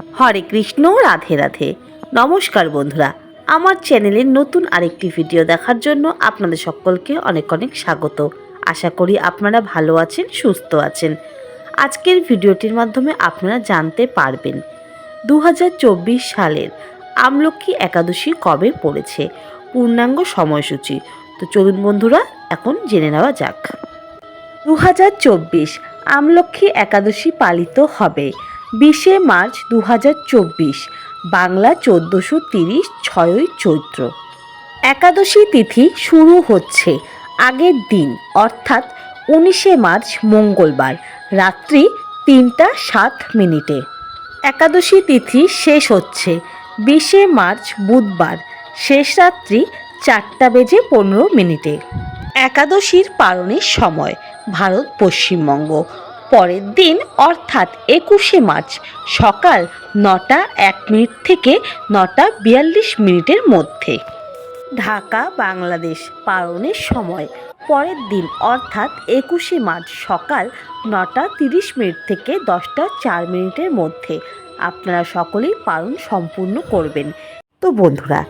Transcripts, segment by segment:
হরে কৃষ্ণ, রাধে রাধে। নমস্কার বন্ধুরা, আমার চ্যানেলের নতুন আরেকটি ভিডিও দেখার জন্য আপনাদের সকলকে অনেক অনেক স্বাগত। আশা করি আপনারা ভালো আছেন, সুস্থ আছেন। আজকের ভিডিওটির মাধ্যমে আপনারা জানতে পারবেন দু হাজার চব্বিশ সালের আমলক্ষ্মী একাদশী কবে পড়েছে, পূর্ণাঙ্গ সময়সূচি। তো চলুন বন্ধুরা, এখন জেনে নেওয়া যাক। দু আমলক্ষ্মী একাদশী পালিত হবে। বিশে মার্চ দু হাজার চব্বিশ, বাংলা চোদ্দোশো তিরিশ, ছয়ই চৈত্র। একাদশী তিথি শুরু হচ্ছে আগের দিন, অর্থাৎ উনিশে মার্চ মঙ্গলবার, রাত্রি তিনটা সাত মিনিটে। একাদশী তিথি শেষ হচ্ছে বিশে মার্চ বুধবার, শেষ রাত্রি চারটা বেজে পনেরো মিনিটে। একাদশীর পালনের সময়, ভারত পশ্চিমবঙ্গ পরের দিন, অর্থাৎ একুশে মার্চ, সকাল নটা এক মিনিট থেকে নটা বিয়াল্লিশ মিনিটের মধ্যে। ঢাকা, বাংলাদেশ পালনের সময়, পরের দিন, অর্থাৎ একুশে মার্চ, সকাল নটা তিরিশ মিনিট থেকে দশটা চার মিনিটের মধ্যে। আপনারা সকলেই পালন সম্পূর্ণ করবেন। তো বন্ধুরা,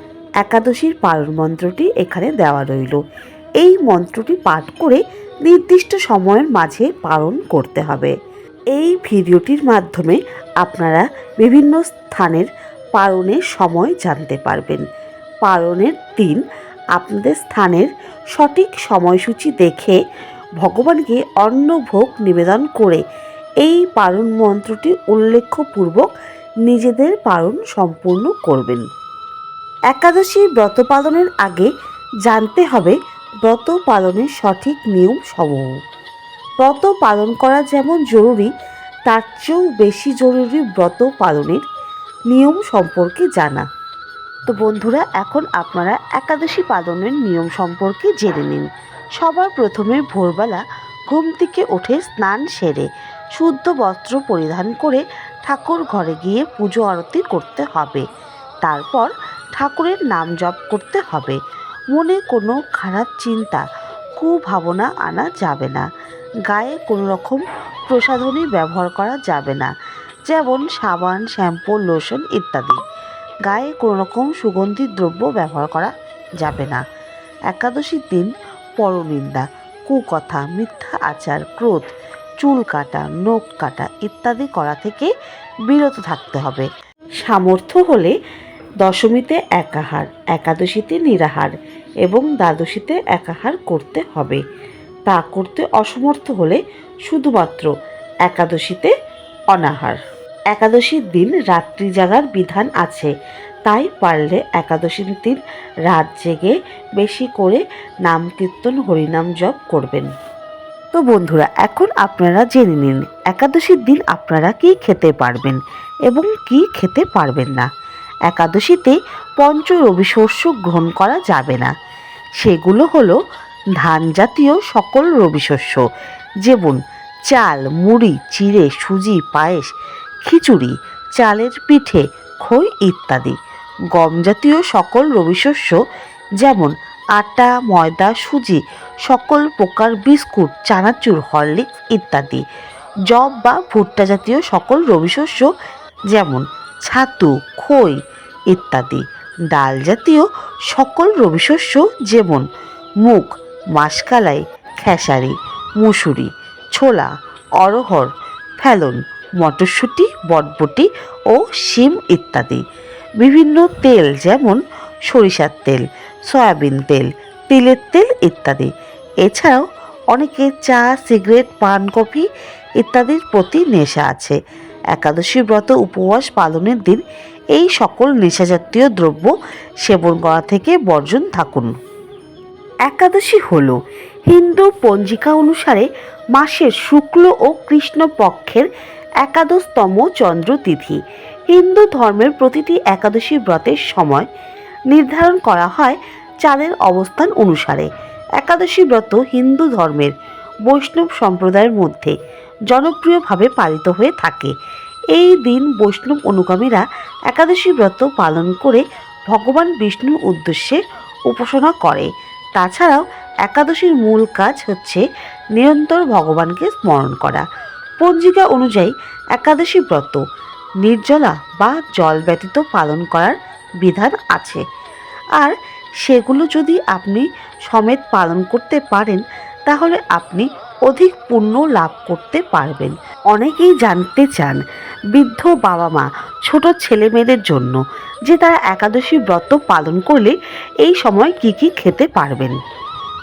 একাদশীর পালন মন্ত্রটি এখানে দেওয়া রইল। এই মন্ত্রটি পাঠ করে নির্দিষ্ট সময়ের মাঝে পালন করতে হবে। এই ভিডিওটির মাধ্যমে আপনারা বিভিন্ন স্থানের পালনের সময় জানতে পারবেন। পালনের দিন আপনাদের স্থানের সঠিক সময়সূচি দেখে ভগবানকে অন্ন ভোগ নিবেদন করে এই পালন মন্ত্রটি উল্লেখপূর্বক নিজেদের পালন সম্পূর্ণ করবেন। একাদশী ব্রত পালনের আগে জানতে হবে ব্রত পালনের সঠিক নিয়ম সমূহ ব্রত পালন করা যেমন জরুরি, তার চেয়েও বেশি জরুরি ব্রত পালনের নিয়ম সম্পর্কে জানা। তো বন্ধুরা, এখন আপনারা একাদশী পালনের নিয়ম সম্পর্কে জেনে নিন। সবার প্রথমে ভোরবেলা ঘুম থেকে উঠে স্নান সেরে শুদ্ধ বস্ত্র পরিধান করে ঠাকুর ঘরে গিয়ে পুজো আরতি করতে হবে। তারপর ঠাকুরের নাম জপ করতে হবে। মনে কোনো খারাপ চিন্তা, কুভাবনা আনা যাবে না। গায়ে কোনো রকম প্রসাধনী ব্যবহার করা যাবে না, যেমন সাবান, শ্যাম্পু, লোশন ইত্যাদি। গায়ে কোনো রকম সুগন্ধি দ্রব্য ব্যবহার করা যাবে না। একাদশীর দিন পরনিন্দা, কুকথা, মিথ্যা আচার, ক্রোধ, চুল কাটা, নখ কাটা ইত্যাদি করা থেকে বিরত থাকতে হবে। সামর্থ্য হলে দশমীতে একাহার, একাদশীতে নিরাহার এবং দ্বাদশীতে একাহার করতে হবে। তা করতে অসমর্থ হলে শুধুমাত্র একাদশীতে অনাহার। একাদশীর দিন রাত্রি জাগার বিধান আছে, তাই পারলে একাদশীর দিন রাত জেগে বেশি করে নাম কীর্তন, হরিনাম জপ করবেন। তো বন্ধুরা, এখন আপনারা জেনে নিন, একাদশীর দিন আপনারা কি খেতে পারবেন এবং কি খেতে পারবেন না। একাদশীতে পঞ্চ রবি শস্য গ্রহণ করা যাবে না। সেগুলো হলো ধান জাতীয় সকল রবি শস্য যেমন চাল, মুড়ি, চিড়ে, সুজি, পায়েস, খিচুড়ি, চালের পিঠে, খই ইত্যাদি। গম জাতীয় সকল রবি শস্য যেমন আটা, ময়দা, সুজি, সকল প্রকার বিস্কুট, চানাচুর, হরলিক্স ইত্যাদি। জব বা ভুট্টা জাতীয় সকল রবি শস্য যেমন ছাতু, খই ইত্যাদি। ডাল জাতীয় সকল রবি শস্য যেমন মুগ, মাসকালাই, খেসারি, মুসুরি, ছোলা অরহর ফেলন, মটরশুঁটি, বটবটি ও শিম ইত্যাদি। বিভিন্ন তেল যেমন সরিষার তেল, সয়াবিন তেল, তিলের তেল ইত্যাদি। এছাড়াও অনেকে চা, সিগারেট, পান, কফি ইত্যাদির প্রতি নেশা আছে। একাদশী ব্রত উপবাস পালনের দিন এই সকল নেশাজাতীয় দ্রব্য সেবন করা থেকে বর্জন থাকুন। একাদশী হল। হিন্দু পঞ্জিকা অনুসারে মাসের শুক্ল ও কৃষ্ণ পক্ষের একাদশতম চন্দ্র তিথি। হিন্দু ধর্মের প্রতিটি একাদশী ব্রতের সময় নির্ধারণ করা হয় চাঁদের অবস্থান অনুসারে। একাদশী ব্রত হিন্দু ধর্মের, বৈষ্ণব সম্প্রদায়ের মধ্যে জনপ্রিয়ভাবে পালিত হয়ে থাকে। এই দিন বৈষ্ণব অনুগামীরা একাদশী ব্রত পালন করে ভগবান বিষ্ণুর উদ্দেশ্যে উপাসনা করে। তাছাড়াও একাদশীর মূল কাজ হচ্ছে নিরন্তর ভগবানকে স্মরণ করা। পঞ্জিকা অনুযায়ী একাদশী ব্রত, নির্জলা বা জল ব্যতীত পালন করার বিধান আছে। আর সেগুলো যদি আপনি সমেত পালন করতে পারেন, তাহলে আপনি অধিক পুণ্য লাভ করতে পারবেন। অনেকেই জানতে চান বৃদ্ধ বাবা মা ছোট ছেলে মেয়েদের জন্য যে তারা একাদশী ব্রত পালন করলে এই সময় কি কি খেতে পারবেন।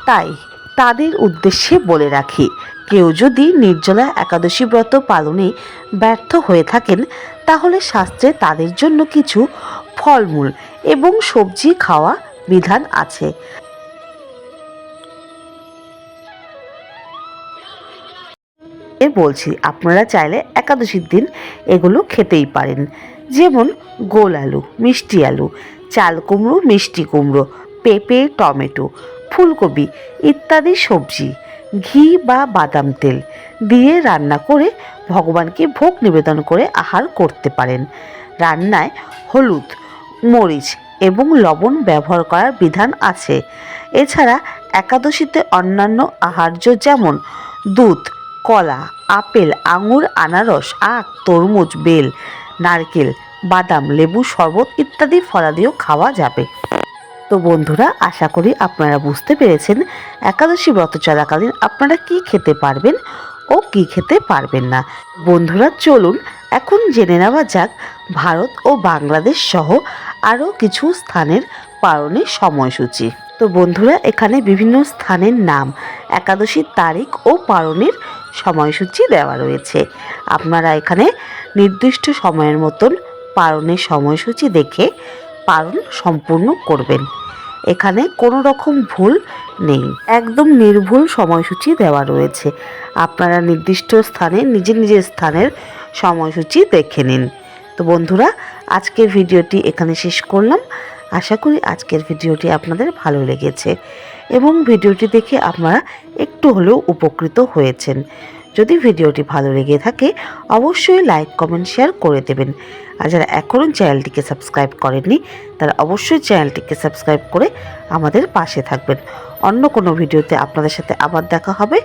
তাই তাদের উদ্দেশ্যে বলে রাখি, কেউ যদি নির্জলা একাদশী ব্রত পালনে ব্যর্থ হয়ে থাকেন, তাহলে শাস্ত্রে তাদের জন্য কিছু ফলমূল এবং সবজি খাওয়া বিধান আছে। এ বলছি, আপনারা চাইলে একাদশীর দিন এগুলো খেতেই পারেন। যেমন গোল আলু, মিষ্টি আলু, চাল কুমড়ো, মিষ্টি কুমড়ো, পেঁপে, টমেটো, ফুলকপি ইত্যাদি সবজি, ঘি বা বাদাম তেল দিয়ে রান্না করে ভগবানকে ভোগ নিবেদন করে আহার করতে পারেন। রান্নায় হলুদ, মরিচ এবং লবণ ব্যবহার করার বিধান আছে। এছাড়া একাদশীতে অন্যান্য আহার্য যেমন দুধ কলা, আপেল, আঙুর, আনারস, আখ, তরমুজ, বেল, নারকেল, বাদাম, লেবু, শরবত ইত্যাদি ফলাদিও খাওয়া যাবে। তো বন্ধুরা, আশা করি আপনারা বুঝতে পেরেছেন একাদশী ব্রত চলাকালীন আপনারা কি খেতে পারবেন ও কি খেতে পারবেন না। বন্ধুরা, চলুন এখন জেনে নেওয়া যাক ভারত ও বাংলাদেশ সহ আরও কিছু স্থানের পালনের সময়সূচি। তো বন্ধুরা, এখানে বিভিন্ন স্থানের নাম, একাদশীর তারিখ ও পালনের সময়সূচি দেওয়া রয়েছে। আপনারা এখানে নির্দিষ্ট সময়ের মতন পালনের সময়সূচি দেখে পালন সম্পূর্ণ করবেন। এখানে কোনো রকম ভুল নেই। একদম নির্ভুল সময়সূচি দেওয়া রয়েছে। আপনারা নির্দিষ্ট স্থানে নিজের নিজের স্থানের সময়সূচি দেখে নিন। তো বন্ধুরা, আজকের ভিডিওটি এখানে শেষ করলাম। আশা করি আজকের ভিডিওটি আপনাদের ভালো লেগেছে। এবং ভিডিওটি দেখে আপনারা একটু হলেও উপকৃত হয়েছেন। যদি ভিডিওটি ভালো লেগে থাকে, অবশ্যই লাইক কমেন্ট শেয়ার করে দেবেন। আর যারা এখনও চ্যানেলটিকে সাবস্ক্রাইব করেননি, তারা অবশ্যই চ্যানেলটিকে সাবস্ক্রাইব করে আমাদের পাশে থাকবেন। অন্য কোনো ভিডিওতে আপনাদের সাথে আবার দেখা হবে।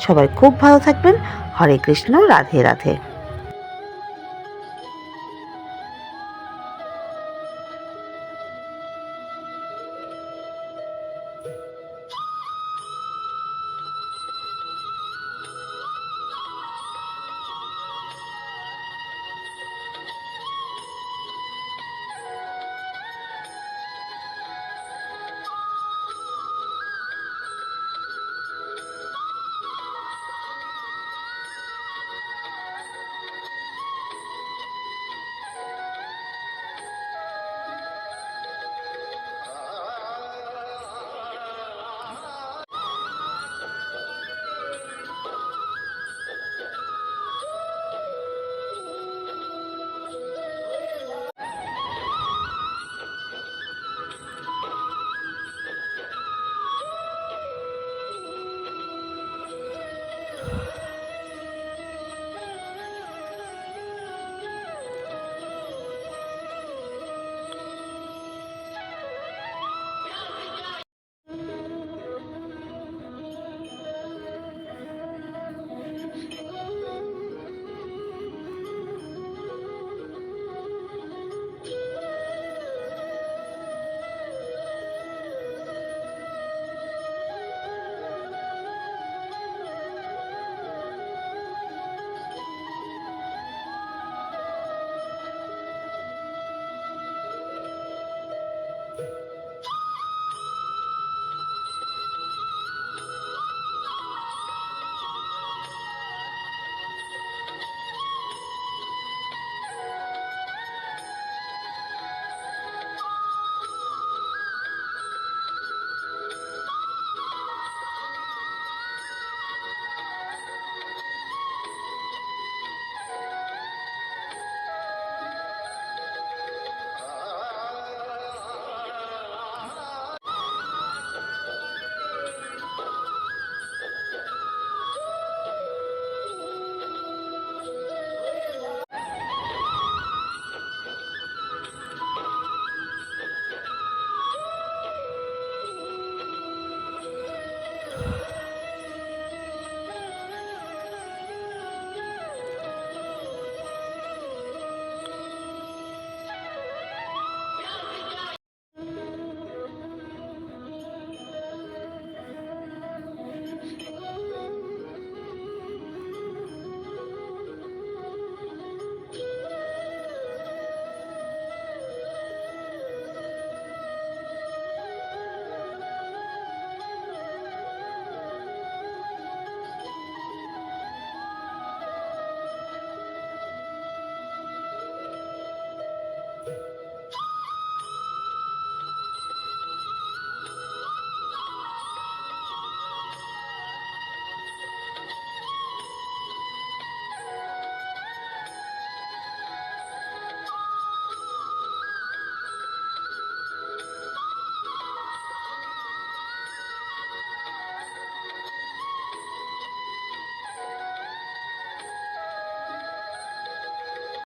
সবাই খুব ভালো থাকবেন। হরে কৃষ্ণ, রাধে রাধে।